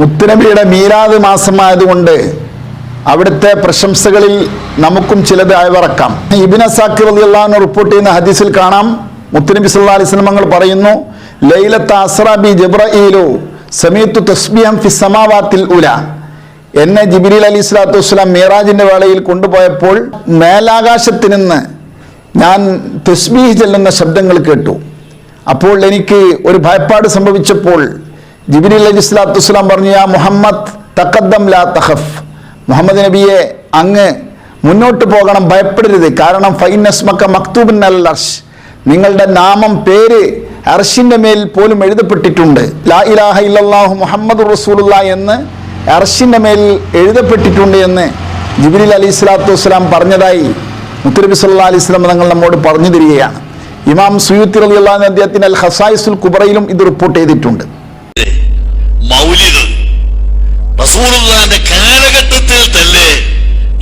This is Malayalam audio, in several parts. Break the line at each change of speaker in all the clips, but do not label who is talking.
മുത്തുനബിയുടെ മീരാത് മാസമായതുകൊണ്ട് അവിടുത്തെ പ്രശംസകളിൽ നമുക്കും ചിലത് അയവിറക്കാം. ഇബിന അസാഖിർ അള്ളാഹു റിപ്പോർട്ട് ചെയ്യുന്ന ഹദീസിൽ കാണാം. മുത്തുനബി സല്ലാ അലൈഹി സ്വലമങ്ങൾ പറയുന്നു ലൈലത്ത് അസ്രാബി ജബ്രഈലു സമീത്തു തസ്ബിഹം ഫി സമാവാത്തിൽ ഉല. എന്നെ ജിബിരിൽ അലി സ്വലാത്തു വസ്സലാം മീറാജിന്റെ വേളയിൽ കൊണ്ടുപോയപ്പോൾ മേലാകാശത്തു നിന്ന് ഞാൻ തസ്ബീഹ് ചെല്ലുന്ന ശബ്ദങ്ങൾ കേട്ടു. അപ്പോൾ എനിക്ക് ഒരു ഭയപ്പാട് സംഭവിച്ചപ്പോൾ ജിബിരി അലി സ്വലാത്തു വസ്സലാം പറഞ്ഞു ആ മുഹമ്മദ് തക്കദ്ദം ലാ തഹഫ് മുഹമ്മദ് നബിയെ അങ്ങ് മുന്നോട്ട് പോകണം ഭയപ്പെടരുത്. കാരണം ഫൈനസ്മക്ക മക്തൂബിൻ അൽ അർഷ് നിങ്ങളുടെ നാമം പേര് അർഷിന്റെ മേൽ പോലും എഴുതപ്പെട്ടിട്ടുണ്ട്. ലാ ഇലാഹ ഇല്ലാഹു മുഹമ്മദ് റസൂലുള്ള എന്ന് അർഷിന്റെ മേൽ എഴുതപ്പെട്ടിട്ടുണ്ട് എന്ന് ജിബിരിൽ അലി സ്വലാത്തു വസ്സലാം പറഞ്ഞതായി മുത്തരബി സല്ലാ അലൈഹി സ്വലം തങ്ങൾ നമ്മോട് പറഞ്ഞു തരികയാണ്. ഇമാം സുയൂത്തി അലി അള്ളാഹു അദ്ദേഹത്തിന്റെ അൽ ഹസായിസുൽ കുബറയിലും ഇത് റിപ്പോർട്ട് ചെയ്തിട്ടുണ്ട്.
മൗലിദ്. റസൂലുള്ളാന്റെ കാലഘട്ടത്തിൽ തന്നെ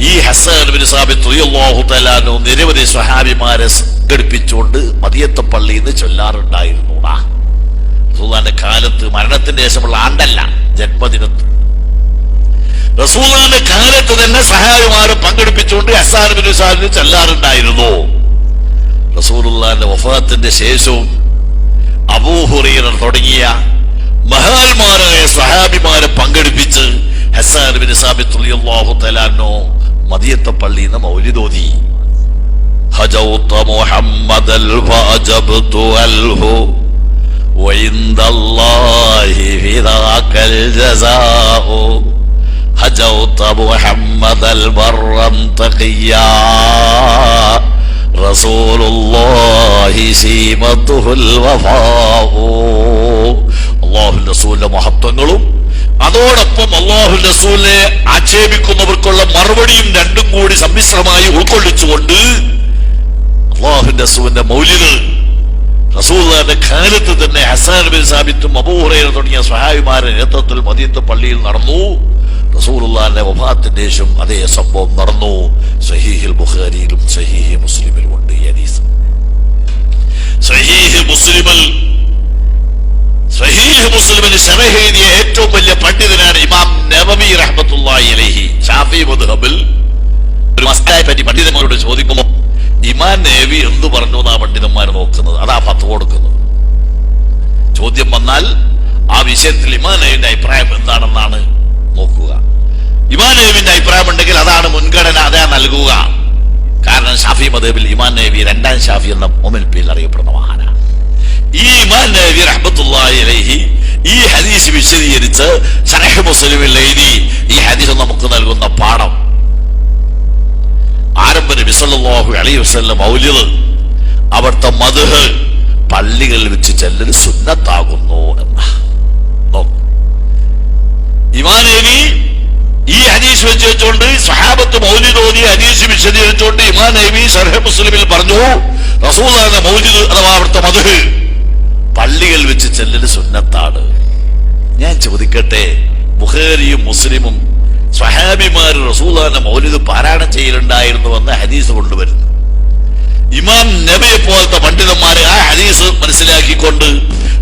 ഈ ഹസൻ ബിൻ സാബിത്ത് റളിയല്ലാഹു തആല അൻഹു നിരവധി സ്വഹാബിമാരെ സംഘടിപ്പിച്ചുകൊണ്ട് മദിയത്തെ പള്ളിയിൽ നിന്ന് ചൊല്ലാറുണ്ടായിരുന്നു. റസൂലുള്ളാന്റെ കാലത്ത് മരണത്തിന്റെ ശേഷമുള്ള ആണ്ടല്ല ജന്മദിനത്ത്. റസൂലുള്ളാന്റെ കാലത്ത് തന്നെ സഹായിമാരെ പങ്കെടുപ്പിച്ചുകൊണ്ട് ഹസാൻ ബിൻ സാബിത്ത് ചൊല്ലാറുണ്ടായിരുന്നു. റസൂലുള്ളാന്റെ വഫാത്തിന്റെ ശേഷവും അബൂഹുറൈറ തുടങ്ങിയ മഹാന്മാരായ സഹാബിമാരെ പങ്കെടുപ്പിച്ച് ഹസാൻ ബിൻ സാബിത്ത് റളിയല്ലാഹു തആലാനോ മദിയത്തെ പള്ളിയിൽ നിന്ന് മൗലിദോതി ഹജൗത മുഹമ്മദൽ ഫഅജബ്തു അൽഹു وعند الله في ذاك الجزاء هجوت محمد البرا تقيا رسول الله سيمته الوفاء അള്ളാഹു റസൂലിന്റെ മഹത്വങ്ങളും അതോടൊപ്പം അള്ളാഹു റസൂലിനെ ആക്ഷേപിക്കുന്നവർക്കുള്ള മറുപടിയും രണ്ടും കൂടി സമ്മിശ്രമായി ഉൾക്കൊള്ളിച്ചുകൊണ്ട് അള്ളാഹു റസൂലിന്റെ മൗലികൾ റസൂലിന്റെ കാലത്ത് തന്നെ ഹസാൻ ബിൻ സാബിത്തും അബൂഹുറൈറ തുടങ്ങിയ സഹായിമാരുടെ നേതൃത്വത്തിൽ മദീത്ത് പള്ളിയിൽ നടന്നു. റസൂലുള്ളാന്റെ വഫാത്തിന്റെ ശേഷം അതേ സംഭവം നടന്നു. സഹീഹിൽ ബുഖാരിയിലും സഹീഹി മുസ്ലിമിലും ഉണ്ട് ഈ ഹദീസ്. സഹീഹി മുസ്ലിമിൽ മുസ്ലിമിന് എഴുതിയ ഏറ്റവും വലിയ പണ്ഡിതനാണ് ഇമാം നവമി റഹ്മത്തുള്ളാഹി അലൈഹി. ഷാഫി മദ്ഹബിൽ ഒരു മസ്തായെ പറ്റി പണ്ഡിതന്മാരോട് ചോദിക്കുമ്പോൾ ഇമാൻ നേവി എന്തു പറഞ്ഞു എന്നാ പണ്ഡിതന്മാർ നോക്കുന്നത്? അതാ പത്ത് കൊടുക്കുന്നത്. ചോദ്യം വന്നാൽ ആ വിഷയത്തിൽ ഇമാൻ നേവിന്റെ അഭിപ്രായം എന്താണെന്നാണ് നോക്കുക. ഇമാൻ നേവിന്റെ അഭിപ്രായം ഉണ്ടെങ്കിൽ അതാണ് മുൻഗണന അതാ നൽകുക. കാരണം ഷാഫി മദേബിൽ ഇമാൻ നേവി രണ്ടാം ഷാഫി എന്ന ഒമിൽ പേരിൽ അറിയപ്പെടുന്ന മഹാനാണ്. ഈ ഇമാൻ നേവി റഹ്മത്തുള്ളാഹി അലൈഹി ഈ ഹദീസ് വിശദീകരിച്ച് സഹീഹ് മുസ്ലിമിൽ എഴുതി ഈ ഹദീസ് നമുക്ക് നൽകുന്ന പാഠം ആരംഭ നബി സല്ലല്ലാഹു അലൈഹി വസല്ലം മൗലിദ് അവിടുത്തെ മദ്ഹ് പള്ളികളിൽ വെച്ച് ചെല്ലൽ സുന്നത്താകുന്നു എന്ന. ഇമാൻ ഈ ഹദീസ് വെച്ച് വെച്ചുകൊണ്ട് സഹാബത്ത് മൗലിദ് തോന്നി ഹദീസ് വിശദീകരിച്ചുകൊണ്ട് ഇമാൻ നബി മുസ്ലിമിൽ പറഞ്ഞു റസൂലുള്ളാഹി മൗലിദ് അഥവാ അവിടുത്തെ മദ്ഹ് വെച്ച് ചെല്ലല് സുന്നത്താണ്. ഞാൻ ചോദിക്കട്ടെ ബുഖാരിയും മുസ്ലിമും സ്വഹാബിമാർ റസൂലാന്റെ മൗലിദ് പാരായണം ചെയ്യലുണ്ടായിരുന്നുവെന്ന് ഹദീസ് കൊണ്ടുവരുന്നു. ഇമാം നബിയെ പോലത്തെ പണ്ഡിതന്മാരെ ആ ഹദീസ് മനസ്സിലാക്കിക്കൊണ്ട്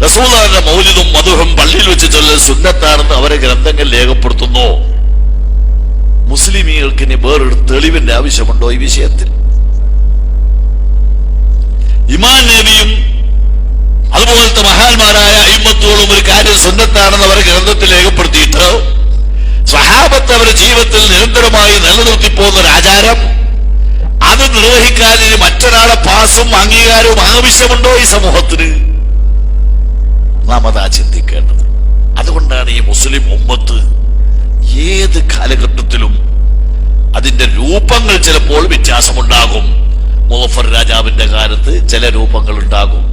റസൂലാന്റെ മൗലിദും മധുഹും പള്ളിയിൽ വെച്ച് ചൊല്ലൽ സുന്നത്താണെന്ന് അവരെ ഗ്രന്ഥങ്ങൾ രേഖപ്പെടുത്തുന്നു. മുസ്ലിമീങ്ങൾക്ക് ഇനി വേറൊരു തെളിവിന്റെ ആവശ്യമുണ്ടോ ഈ വിഷയത്തിൽ? ഇമാൻ നബിയും അതുപോലത്തെ മഹാന്മാരായ അയിമത്തുകളും ഒരു കാര്യം സുന്നത്താണെന്ന് അവർ ഗ്രന്ഥത്തിൽ രേഖപ്പെടുത്തിയിട്ട് സ്വഹാബത്ത് അവരുടെ ജീവിതത്തിൽ നിരന്തരമായി നിലനിർത്തി പോകുന്ന ഒരു ആചാരം. അത് നിർവഹിക്കാൻ ഇനി മറ്റൊരാളെ പാസും അംഗീകാരവും ആവശ്യമുണ്ടോ ഈ സമൂഹത്തിന്? നാം അതാ ചിന്തിക്കേണ്ടത്. അതുകൊണ്ടാണ് ഈ മുസ്ലിം ഉമ്മത്ത് ഏത് കാലഘട്ടത്തിലും അതിന്റെ രൂപങ്ങൾ ചിലപ്പോൾ വ്യത്യാസമുണ്ടാകും. മുഹഫർ രാജാവിന്റെ കാലത്ത് ചില രൂപങ്ങൾ ഉണ്ടാകും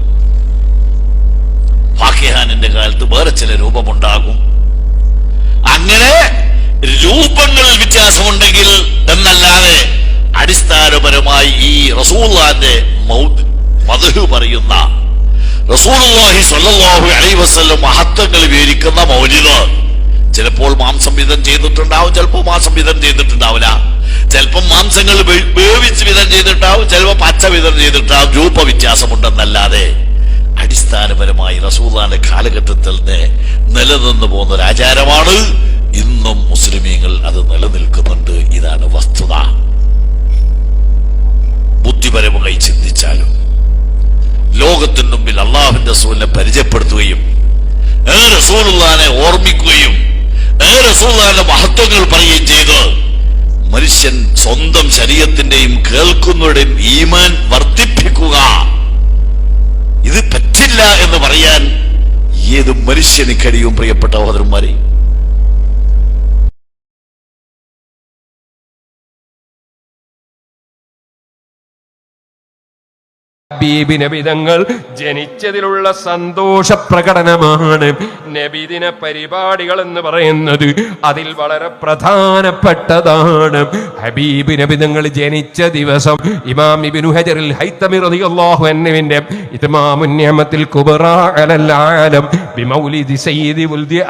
ഫാക്കിഹാനിന്റെ കാലത്ത് വേറെ ചില രൂപമുണ്ടാകും. അങ്ങനെ രൂപങ്ങളിൽ വ്യത്യാസമുണ്ടെങ്കിൽ എന്നല്ലാതെ അടിസ്ഥാനപരമായി ഈ റസൂള്ളാന്റെ മധു പറയുന്ന റസൂലുള്ളാഹി സ്വല്ലല്ലാഹു അലൈഹി വസല്ലം മഹത്വങ്ങൾ വിവരിക്കുന്ന മൗലിദ്. ചിലപ്പോൾ മാംസം വിധം ചെയ്തിട്ടുണ്ടാവും ചിലപ്പോൾ മാംസം വിധം ചെയ്തിട്ടുണ്ടാവില്ല. ചിലപ്പോൾ മാംസങ്ങൾ വേവിച്ച് വിധം ചെയ്തിട്ടുണ്ടാവും ചിലപ്പോൾ പച്ച വിധം ചെയ്തിട്ടുണ്ടാവും രൂപ വ്യത്യാസമുണ്ടെന്നല്ലാതെ അടിസ്ഥാനപരമായി റസൂദാന്റെ കാലഘട്ടത്തിൽ നിലനിന്നു പോകുന്ന ഒരു ആചാരമാണ്. ഇന്നും മുസ്ലിമീങ്ങൾ അത് നിലനിൽക്കുന്നുണ്ട്. ഇതാണ് വസ്തുത. ബുദ്ധിപരമായി ചിന്തിച്ചാലും ലോകത്തിന് മുമ്പിൽ അള്ളാഹുവിന്റെ റസൂലിനെ പരിചയപ്പെടുത്തുകയും ഏ റസൂലുള്ളാനെ ഓർമ്മിക്കുകയും ഏ റസൂലുള്ളാന്റെ മഹത്വങ്ങൾ പറയുകയും ചെയ്ത് മനുഷ്യൻ സ്വന്തം ശരീരത്തിന്റെയും കേൾക്കുന്നവരുടെയും ഈമാൻ വർദ്ധിപ്പിക്കുക. ഇത് പറ്റില്ല എന്ന് പറയാൻ ഏത് മനുഷ്യന് കഴിയും പ്രിയപ്പെട്ട സഹോദരന്മാരെ?
ഹബീബ് നബിതങ്ങൾ ജനിച്ചതിലുള്ള സന്തോഷ പ്രകടനമാണ് നബിദിന പരിപാടികൾ എന്ന് പറയുന്നത്. അതിൽ വളരെ പ്രധാനപ്പെട്ടതാണ്. ഹബീബ് നബിതങ്ങൾ ജനിച്ച ദിവസം ഇമാം ഇബ്നു ഹജറിൽ ഹൈത്തമി റളിയല്ലാഹു അൻഹുവിന്റെ കുബ്റ അലൽ ആലം സയ്യിദി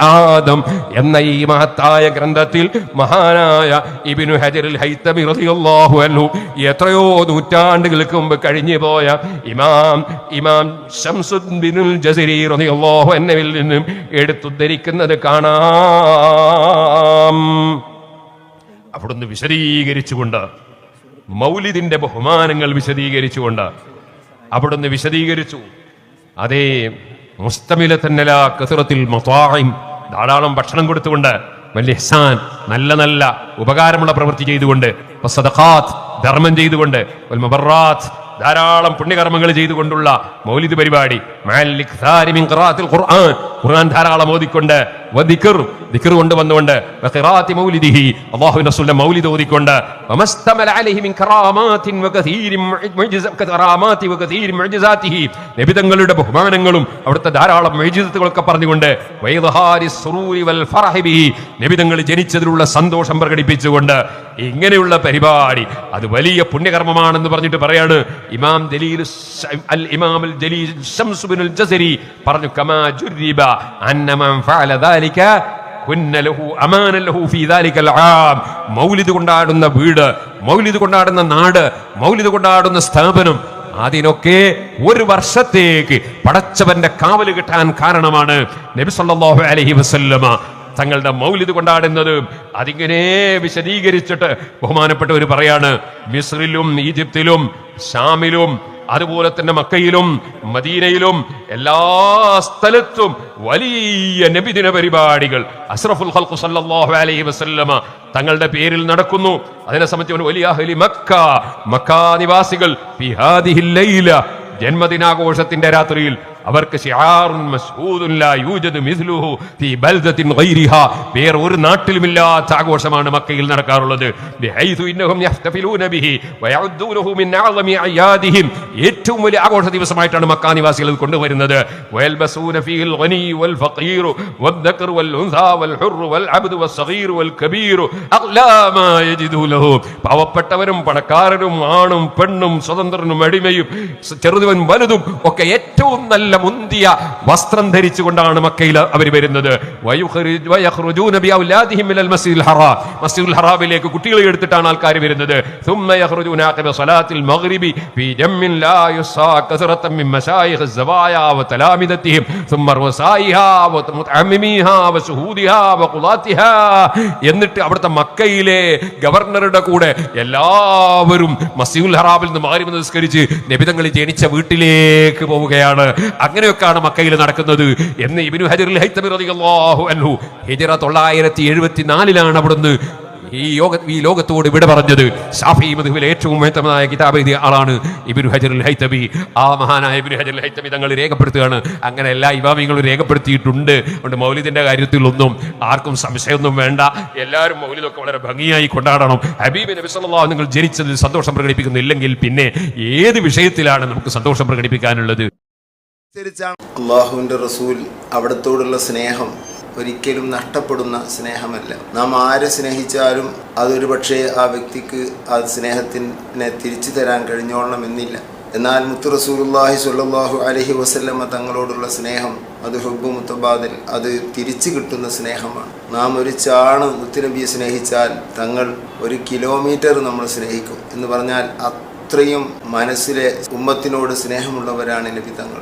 ആദം എന്ന ഈ മഹത്തായ ഗ്രന്ഥത്തിൽ മഹാനായ ഇബിനു ഹജറിൽ ഹൈത്തമി റളിയല്ലാഹു അൻഹു എത്രയോ നൂറ്റാണ്ടുകൾക്ക് മുമ്പ് കഴിഞ്ഞു പോയ ഇമാം ഇമാം ഷംസുദ്ദീനുൽ ജസരി റളിയല്ലാഹു അൻഹുവിൽ നിന്നും എടുത്തുദ്ധരിക്കുന്നത് കാണാം. അവിടുന്ന് വിശദീകരിച്ചുകൊണ്ട് മൗലിദിന്റെ ബഹുമാനങ്ങൾ വിശദീകരിച്ചുകൊണ്ട് അവിടുന്ന് വിശദീകരിച്ചു. അതേ മുസ്തമില തന്നല കസുറത്തിൽ മൊത്തായും ധാരാളം ഭക്ഷണം കൊടുത്തുകൊണ്ട് വലിയ ഇഹ്സാൻ നല്ല നല്ല ഉപകാരമുള്ള പ്രവൃത്തി ചെയ്തുകൊണ്ട് ധർമ്മം ചെയ്തുകൊണ്ട് ധാരാളം പുണ്യകർമ്മങ്ങൾ ചെയ്തുകൊണ്ടുള്ള മൗലിദ് പരിപാടി. ഖുർആൻ. ഖുർആൻ ധാരാളം ഓതിക്കൊണ്ട്. വദിക്ർ ദിക്ർ കൊണ്ടുവന്നുകൊണ്ട്. വഖിറാഅത്തി മൗലിദിഹി. അല്ലാഹു മൗലിദ് ഓതിക്കൊണ്ട്. അലൈഹി മിൻ കറാമാത്തിൻ വകസീരിൻ കറാമാത്തി നബി തങ്ങളുടെ ബഹുമാനങ്ങളും അവിടുത്തെ ധാരാളം പറഞ്ഞുകൊണ്ട്. വൈദഹാരി വൽ നബി ജനിച്ചതിലുള്ള സന്തോഷം പ്രകടിപ്പിച്ചുകൊണ്ട് ഇങ്ങനെയുള്ള പരിപാടി. അത് വലിയ പുണ്യകർമ്മമാണെന്ന് പറഞ്ഞിട്ട് പറയാണ് ഇമാം ദലീൽ അൽ ഇമാം അൽ ബിനുൽ ജസരി പറഞ്ഞു കമാ ജുരിബ ഫഅല ദാലിക മൗലിദ് കൊണ്ടാടുന്ന വീട് മൗലിദ് കൊണ്ടാടുന്ന നാട് മൗലിദ് കൊണ്ടാടുന്ന സ്ഥാപനം അതിനൊക്കെ ഒരു വർഷത്തേക്ക് പടച്ചവന്റെ കാവൽ കിട്ടാൻ കാരണമാണ് നബി സല്ലല്ലാഹു അലൈഹി വസല്ലമ തങ്ങളുടെ മൗലിദ് കൊണ്ടാടുന്നത്. അതിങ്ങനെ വിശദീകരിച്ചിട്ട് ബഹുമാനപ്പെട്ടവർ പറയാണ് മിസ്രിലും ഈജിപ്തിലും ഷാമിലും അതുപോലെ തന്നെ മക്കയിലും മദീനയിലും എല്ലാ സ്ഥലത്തും വലിയ നബിദിന പരിപാടികൾ. അസ്രഫുൽ ഖൽഖു സല്ലല്ലാഹു അലൈഹി വസല്ലമ തങ്ങളുടെ പേരിൽ നടക്കുന്നു. അതിനെ സംബന്ധിച്ച് വലിയ അഹ്ലി മക്ക മക്ക നിവാസികൾ ജന്മദിനാഘോഷത്തിന്റെ രാത്രിയിൽ അവർക്ക് വേറെ ഒരു നാട്ടിലുമില്ലാത്ത ആഘോഷമാണ് മക്കയിൽ നടക്കാറുള്ളത്. ഏറ്റവും വലിയ ആഘോഷ ദിവസമായിട്ടാണ് മക്ക നിവാസികൾ കൊണ്ടുവരുന്നത്. പാവപ്പെട്ടവരും പണക്കാരനും ആണും പെണ്ണും സ്വതന്ത്രനും അടിമയും ചെറുതുവൻ വലുതും ഒക്കെ ഏറ്റവും നല്ല നല്ല മുന്തിയ വസ്ത്രം ധരിച്ചുകൊണ്ടാണ് മക്കയിൽ അവർ വരുന്നത്. മസ്ജിദുൽ കുട്ടികളെ എടുത്തിട്ടാണ് ആൾക്കാർ വരുന്നത്. എന്നിട്ട് അവിടുത്തെ മക്കയിലെ ഗവർണറുടെ കൂടെ എല്ലാവരും മസീദുൽ ഹറാബിൽ നിന്ന് മാറി നിസ്കരിച്ച് നബിതങ്ങളിൽ ജനിച്ച വീട്ടിലേക്ക് പോവുകയാണ്. അങ്ങനെയൊക്കെയാണ് മക്കയിൽ നടക്കുന്നത് എന്ന് ഇബിനു ഹജറിൽ അൻഹു ഹിജറ തൊള്ളായിരത്തി എഴുപത്തിനാലിലാണ് അവിടുന്ന് ഈ യോഗ ഈ ലോകത്തോട് വിട പറഞ്ഞത്. ഷാഫി മധുവിലെ ഏറ്റവും മഹത്തമായ കിതാബ് എഴുതിയ ആളാണ് ഇബിനു ഹജറുൽ ഹൈത്തബി ആ മഹാനായ ഇബിനു ഹജറുൽ ഹൈത്തബി തങ്ങൾ രേഖപ്പെടുത്തുകയാണ്. അങ്ങനെ എല്ലാ ഇമാമിങ്ങളും രേഖപ്പെടുത്തിയിട്ടുണ്ട്. അതുകൊണ്ട് മൗലിദിന്റെ കാര്യത്തിലൊന്നും ആർക്കും സംശയമൊന്നും വേണ്ട. എല്ലാവരും മൗലിദൊക്കെ വളരെ ഭംഗിയായി കൊണ്ടാടണം. ഹബീബ് നബി സല്ലല്ലാഹു നിങ്ങൾ ജനിച്ചതിൽ സന്തോഷം പ്രകടിപ്പിക്കുന്നില്ലെങ്കിൽ പിന്നെ ഏത് വിഷയത്തിലാണ് നമുക്ക് സന്തോഷം പ്രകടിപ്പിക്കാനുള്ളത്?
അനുസരിച്ചാണ് അള്ളാഹുവിന്റെ റസൂൽ അവിടത്തോടുള്ള സ്നേഹം ഒരിക്കലും നഷ്ടപ്പെടുന്ന സ്നേഹമല്ല. നാം ആരെ സ്നേഹിച്ചാലും അതൊരു പക്ഷേ ആ വ്യക്തിക്ക് ആ സ്നേഹത്തിനെ തിരിച്ചു തരാൻ കഴിഞ്ഞോളണമെന്നില്ല. എന്നാൽ മുത്തു റസൂലുള്ളാഹി സുല്ലാഹു അലഹി വസല്ലമ്മ തങ്ങളോടുള്ള സ്നേഹം അത് ഹുബ് മുത്തബാദിൽ അത് തിരിച്ചു കിട്ടുന്ന സ്നേഹമാണ്. നാം ഒരു ചാണ് മുത്തുനബിയെ സ്നേഹിച്ചാൽ തങ്ങൾ ഒരു കിലോമീറ്റർ നമ്മൾ സ്നേഹിക്കും എന്ന് പറഞ്ഞാൽ അത്രയും മനസ്സിലെ ഉമ്മത്തിനോട് സ്നേഹമുള്ളവരാണ് നബി തങ്ങൾ.